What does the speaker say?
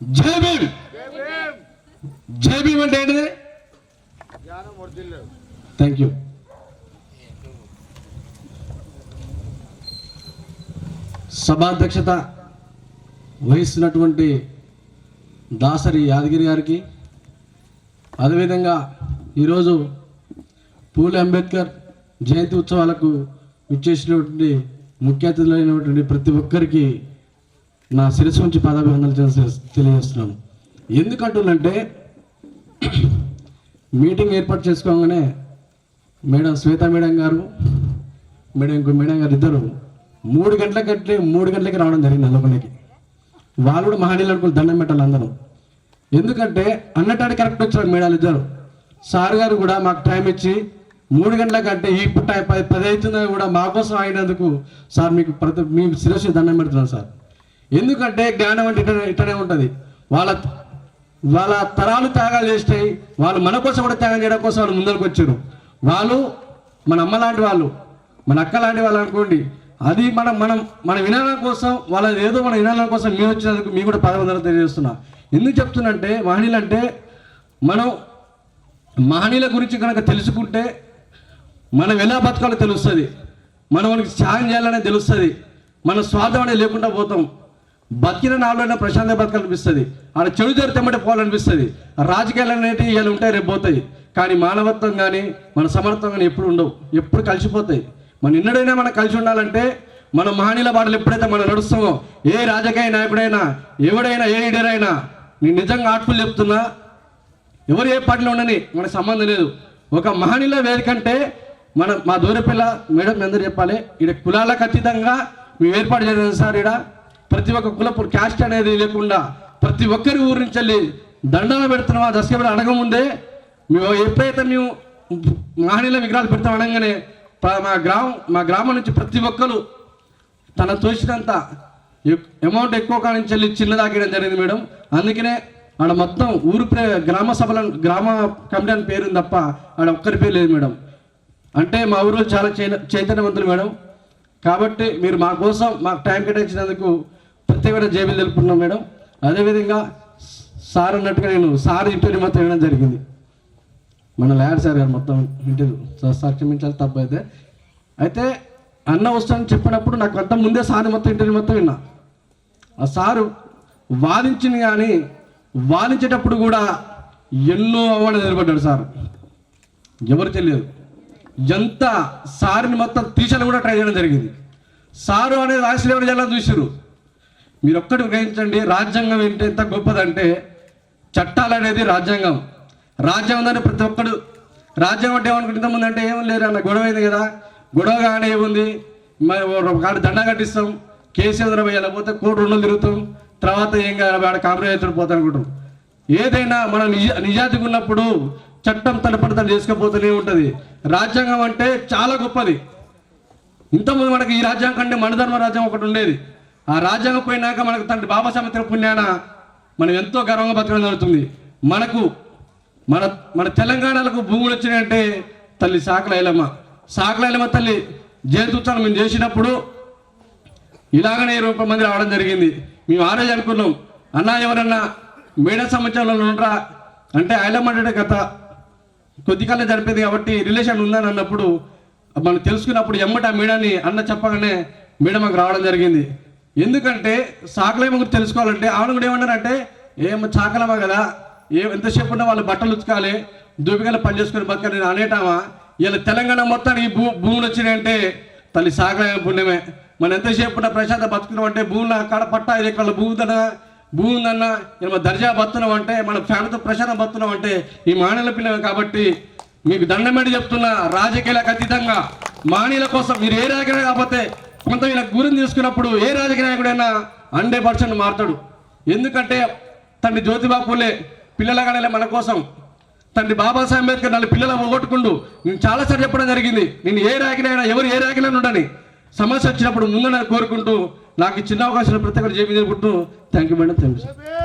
జై భీమ్ జై భీమ్ అంటే ఏంటిది? థ్యాంక్ యూ సభాధ్యక్షత వహిస్తున్నటువంటి దాసరి యాదగిరి గారికి అదేవిధంగా ఈరోజు పూలే అంబేద్కర్ జయంతి ఉత్సవాలకు ఇచ్చేసినటువంటి ముఖ్య అతిథులైనటువంటి ప్రతి ఒక్కరికి నా శిరస్సు నుంచి పాదాభివందనలు చేసి- తెలియజేస్తున్నాను. ఎందుకంటుందంటే మీటింగ్ ఏర్పాటు చేసుకోగానే మేడం శ్వేత మేడం గారు మేడం ఇంకో మేడం గారు ఇద్దరు మూడు గంటల గంటలే మూడు గంటలకి రావడం జరిగింది నల్లకొండకి వాళ్ళు కూడా మహనీయులు అనుకుని దండం పెట్టాలి అందరూ. ఎందుకంటే అన్నటానికి కరెక్ట్ వచ్చారు మేడాలు ఇద్దరు. సార్ గారు కూడా మాకు టైం ఇచ్చి మూడు గంటల కంటే ఇప్పుడు టైం పది పది కూడా మా కోసం ఆగినందుకు సార్ మీకు ప్రతి మీ శిరస్సు దండం పెడుతున్నాను సార్. ఎందుకంటే జ్ఞానం అంటే ఇట్టనే ఉంటుంది. వాళ్ళ వాళ్ళ తరాలు త్యాగాలు చేస్తాయి వాళ్ళు మన కోసం కూడా త్యాగం చేయడం కోసం వాళ్ళు ముందరకు వచ్చారు. వాళ్ళు మన అమ్మ లాంటి వాళ్ళు మన అక్క లాంటి వాళ్ళు అనుకోండి అది మనం మనం మన వినాలం కోసం వాళ్ళ ఏదో మన వినాలం కోసం మేము వచ్చినందుకు మీకు కూడా పదవందలు తెలియజేస్తున్నా. ఎందుకు చెప్తున్నంటే మహనీయులు అంటే మనం మహనీయుల గురించి కనుక తెలుసుకుంటే మనం ఎలా బతకాలో తెలుస్తుంది. మనం వాళ్ళకి త్యాగం చేయాలనే తెలుస్తుంది. మన స్వార్థం అనేది లేకుండా పోతాం. బతికిన నాలోనే ప్రశాంత బతకాలనిపిస్తుంది. ఆడ చెడు జరితేమంటే పోవాలనిపిస్తుంది. రాజకీయాలు అనేటివి ఇవాళ ఉంటాయి రేపు పోతాయి. కానీ మానవత్వం కానీ మన సమర్థం కానీ ఎప్పుడు ఉండవు. ఎప్పుడు కలిసిపోతాయి. మన నిన్నడైనా మనం కలిసి ఉండాలంటే మన మహనీయుల బాటలు ఎప్పుడైతే మనం నడుస్తామో ఏ రాజకీయ నాయకుడైనా ఎవడైనా ఏ లీడర్ అయినా నేను నిజంగా ఆర్ట్ఫుల్ చెప్తున్నా ఎవరు ఏ పార్టీలో ఉండని మనకు సంబంధం లేదు. ఒక మహనీయుల వేదిక అంటే మన మా దూరపిల్ల మేడం అందరూ చెప్పాలి ఇక్కడ కులాలకు అతీతంగా మేము ఏర్పాటు చేయాలి సార్ ఇక్కడ ప్రతి ఒక్క కులపు క్యాస్ట్ అనేది లేకుండా ప్రతి ఒక్కరి ఊరి నుంచి వెళ్ళి దండాలు పెడుతున్నావా ఆ దశకబడి అడగముందే మేము ఎప్పుడైతే మేము మహనీయుల విగ్రహాలు పెడతాం అనగానే మా గ్రామం మా గ్రామం నుంచి ప్రతి ఒక్కరు తన తోచినంత ఎక్- అమౌంట్ ఎక్కువ కాడ నుంచి వెళ్ళి చిన్నదాకేయడం జరిగింది మేడం. అందుకనే ఆడ మొత్తం ఊరు గ్రామ సభల గ్రామ కమిటీ అని పేరు తప్ప ఆడ ఒక్కరి పేరు లేదు మేడం. అంటే మా ఊరిలో చాలా చైతన్యవంతులు మేడం. కాబట్టి మీరు మా కోసం మాకు టైం కేటాయించినందుకు ప్రతి కూడా జేబీలు తెలుపుకున్నాం మేడం. అదేవిధంగా సార్ అన్నట్టుగా నేను సార్ ఇంటర్వ్యూ మొత్తం వినడం జరిగింది. మన లాయర్ సార్ గారు మొత్తం ఇంటర్వ్యూ సార్ సార్ క్షమించాలి తప్పు అయితే. అయితే అన్న వస్తానని చెప్పినప్పుడు నాకు అంత ముందే సార్ మొత్తం ఇంటర్వ్యూ మొత్తం విన్నా. ఆ సారు వాదించింది కానీ వాదించేటప్పుడు కూడా ఎన్నో అవార్డు నిలబడ్డాడు సార్. ఎవరు తెలియదు. ఎంత సారిని మొత్తం తీసేలా కూడా ట్రై చేయడం జరిగింది. సారు అనేది రాజశేఖర జిల్లా చూసారు మీరు ఒక్కటి గ్రహించండి రాజ్యాంగం ఏంటి ఎంత గొప్పదంటే చట్టాలు అనేది రాజ్యాంగం. రాజ్యాంగం అంటే ప్రతి ఒక్కడు రాజ్యాంగం అంటే ఏమనుకుంటే ముందు అంటే ఏం లేరు అన్న గొడవ అయింది కదా. గొడవ కానీ ఏముంది? మరి ఒక కాడ దండ కట్టిస్తాం కేసీఆర్ పోయాలి పోతే కోటి రెండు తిరుగుతాం తర్వాత ఏం కాదు ఆడ కాంప్రమైజ్ అవుతాడు పోతాం అనుకుంటాం. ఏదైనా మనం నిజ నిజాతిగా ఉన్నప్పుడు చట్టం తన పని తను ఉంటుంది. రాజ్యాంగం అంటే చాలా గొప్పది. ఇంతకుముందు మనకి ఈ రాజ్యాంగం కంటే మనధర్మ రాజ్యం ఒకటి ఉండేది. ఆ రాజ్యాంగం పోయినాక మనకు తండ్రి బాబాసాహెబ్ పుణ్యాన మనం ఎంతో గర్వంగా బతకడం జరుగుతుంది. మనకు మన మన తెలంగాణలకు భూములు వచ్చినాయంటే తల్లి సాకలైలమ్మ ఐలమ్మ తల్లి జయంతుత్సవం మేము చేసినప్పుడు ఇలాగనే ఇరవై ముప్పై మంది రావడం జరిగింది. మేము ఆ రోజు అనుకున్నాం అన్న ఎవరన్నా మేడ సంవత్సరంలో ఉండరా అంటే ఐలమ్మ అంటే గత కొద్ది కాలం జరిపేది కాబట్టి రిలేషన్ ఉందని అన్నప్పుడు మనం తెలుసుకున్నప్పుడు ఎమ్మట ఆ మేడని అన్న చెప్పగానే మేడ మాకు రావడం జరిగింది. ఎందుకంటే సాకలేమ గురించి తెలుసుకోవాలంటే ఆవిడ కూడా ఏమన్నారంటే ఏం చాకలమా కదా? ఏ ఎంతసేపు ఉన్నా వాళ్ళు బట్టలు ఉచ్చుకాలి దూపికలు పని చేసుకుని బతకాలి నేను అనేటామా ఇలా తెలంగాణ మొత్తానికి భూ భూములు వచ్చినాయంటే తల్లి సాకలేమ పుణ్యమే. మనం ఎంతసేపు ఉన్నా ప్రశాంత బతుకున్నాం అంటే భూములు కాడ పట్ట ఇది ఇక్కడ భూమి భూమి ఇలా దర్జా బతున్నాం అంటే మన ఫ్యామిలీతో ప్రశాంతం బతున్నాం అంటే ఈ మానవుల పిల్లమే కాబట్టి మీకు దండమేడి చెప్తున్నా రాజకీయాలకు అతీతంగా మానీల కోసం మీరు ఏ రాజకీయ కాకపోతే కొంత వీళ్ళ గురిని తీసుకున్నప్పుడు ఏ రాజకీయ నాయకుడైనా హండ్రెడ్ పర్సెంట్ మారుతాడు. ఎందుకంటే తండ్రి జ్యోతిబా పూలే పిల్లలగానే మన కోసం. తండ్రి బాబాసాహెబ్ అంబేద్కర్ నన్ను పిల్లలు పోగొట్టుకుంటూ నేను చాలాసార్లు చెప్పడం జరిగింది. నేను ఏ రాకినైనా ఎవరు ఏ రాకినా ఉండని సమస్య వచ్చినప్పుడు ముందు కోరుకుంటూ నాకు చిన్న అవకాశం ప్రతి ఒక్కరు చేపి thank you madam thank you